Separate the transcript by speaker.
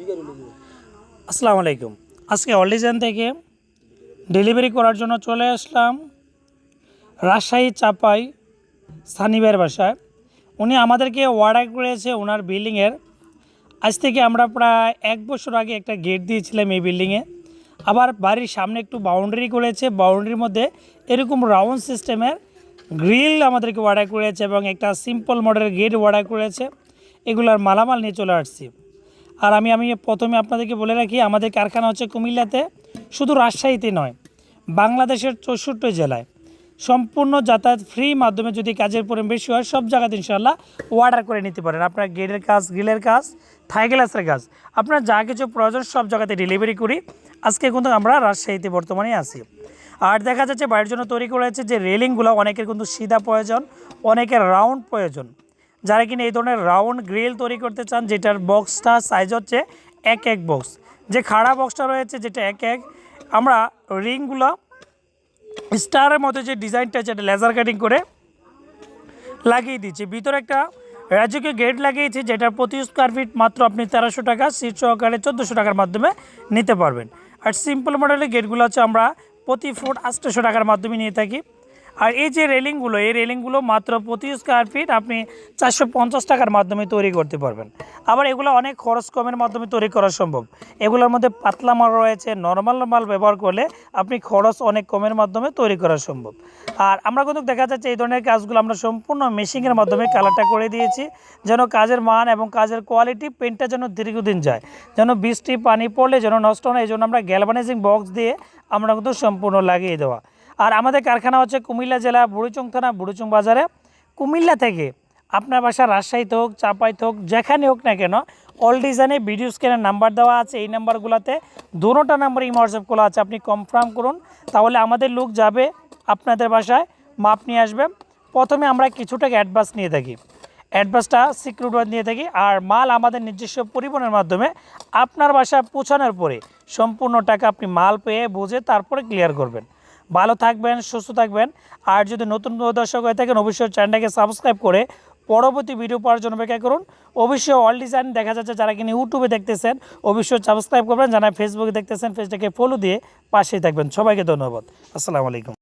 Speaker 1: আসসালামু আলাইকুম। আজকে অলিজান থেকে ডেলিভারি করার জন্য চলে আসলাম রাজশাহী চাপাই সানিবের বাসায়। উনি আমাদেরকে অর্ডার করেছে ওনার বিল্ডিংয়ের আজ থেকে আমরা প্রায় এক বছর আগে একটা গেট দিয়েছিলাম এই বিল্ডিংয়ে আবার বাড়ির সামনে একটু বাউন্ডারি করেছে। বাউন্ডারির মধ্যে এরকম রাউন্ড সিস্টেমের গ্রিল আমাদেরকে অর্ডার করেছে এবং একটা সিম্পল মডেলের গেট অর্ডার করেছে। এগুলার মালামাল নিয়ে চলে আসছি। আর আমি আমি প্রথমে আপনাদেরকে বলে রাখি, আমাদের কারখানা হচ্ছে কুমিল্লাতে, শুধু রাজশাহীতে নয়, বাংলাদেশের চৌষট্টি জেলায়। সম্পূর্ণ যাতায়াত ফ্রি মাধ্যমে যদি কাজের পরিমাণ বেশি হয়, সব জায়গাতে ইনশাল্লাহ অর্ডার করে নিতে পারেন। আপনার গেটের কাজ, গ্রিলের কাজ থাই গ্লাসের কাজ, আপনার যা কিছু প্রয়োজন সব জায়গাতে ডেলিভারি করি। আজকে কিন্তু আমরা রাজশাহীতে বর্তমানে আছি। আর দেখা যাচ্ছে, বাড়ির জন্য তৈরি করেছে যে রেলিংগুলো অনেকের কিন্তু সিধা প্রয়োজন, অনেকের রাউন্ড প্রয়োজন। যারা কিনা এই ধরনের রাউন্ড গ্রিল তৈরি করতে চান, যেটার বক্সটা সাইজ হচ্ছে এক এক বক্স যে খাড়া বক্সটা রয়েছে, যেটা এক এক। আমরা রিংগুলো স্টারের মতো যে ডিজাইনটা যেটা লেজার কাটিং করে লাগিয়ে দিচ্ছি। ভিতরে একটা রাজকীয় গেট লাগিয়েছি, যেটার প্রতি স্কোয়ার ফিট মাত্র আপনি তেরোশো টাকা সিট সহকারে চোদ্দোশো টাকার মাধ্যমে নিতে পারবেন। আর সিম্পল মডেলের গেটগুলো হচ্ছে আমরা প্রতি ফুট আটশোশো টাকার মাধ্যমে নিয়ে থাকি। আর এই যে রেলিংগুলো, এই রেলিংগুলো মাত্র প্রতি স্কোয়ার ফিট আপনি চারশো পঞ্চাশ টাকার মাধ্যমে তৈরি করতে পারবেন। আবার এগুলো অনেক খরচ কমের মাধ্যমে তৈরি করা সম্ভব। এগুলোর মধ্যে পাতলা মাল রয়েছে নর্মাল মাল ব্যবহার করলে আপনি খরচ অনেক কমের মাধ্যমে তৈরি করা সম্ভব। আর আমরা কিন্তু দেখা যাচ্ছে এই ধরনের কাজগুলো আমরা সম্পূর্ণ মেশিনের মাধ্যমে কালারটা করে দিয়েছি, যেন কাজের মান এবং কাজের কোয়ালিটি পেন্টটা যেন দীর্ঘদিন যায়, যেন বৃষ্টি, পানি পড়লে যেন নষ্ট না এই জন্য আমরা গ্যালভানাইজিং বক্স দিয়ে আমরা কিন্তু সম্পূর্ণ লাগিয়ে দেওয়া। আর আমাদের কারখানা হচ্ছে কুমিল্লা জেলা বুড়িচং থানা, বুড়িচং বাজারে। কুমিল্লা থেকে আপনার বাসা রাজশাহীতে হোক, চাপাইতে হোক, যেখানে হোক না কেন অল ডিজাইনে ভিডিও স্ক্যানের নাম্বার দেওয়া আছে। এই নাম্বারগুলোতে দুটোটা নাম্বার ইমো হোয়াটসঅ্যাপ খোলা আছে। আপনি কনফার্ম করুন, তাহলে আমাদের লোক যাবে আপনাদের বাসায়, মাপ নিয়ে আসবে। প্রথমে আমরা কিছু টাকা অ্যাডভান্স নিয়ে থাকি। অ্যাডভান্সটা সিকিউরিটি নিয়ে থাকি। আর মাল আমাদের নিজস্ব পরিবহনের মাধ্যমে আপনার বাসায় পৌঁছানোর পরে সম্পূর্ণ টাকা আপনি মাল পেয়ে, বুঝে তারপরে ক্লিয়ার করবেন। ভালো থাকবেন, সুস্থ থাকবেন। আর যদি নতুন দর্শক হয়ে থাকেন, অবশ্যই চ্যানেলটাকে সাবস্ক্রাইব করে পরবর্তী ভিডিও পাওয়ার জন্য অপেক্ষা করুন। অবশ্যই অল ডিজাইন দেখা যাচ্ছে, যারা কিনা ইউটিউবে দেখতেছেন, অবশ্যই সাবস্ক্রাইব করবেন। যারা ফেসবুকে দেখতেছেন ফেসটাকে ফলো দিয়ে পাশেই থাকবেন। সবাইকে ধন্যবাদ। আসসালামু আলাইকুম।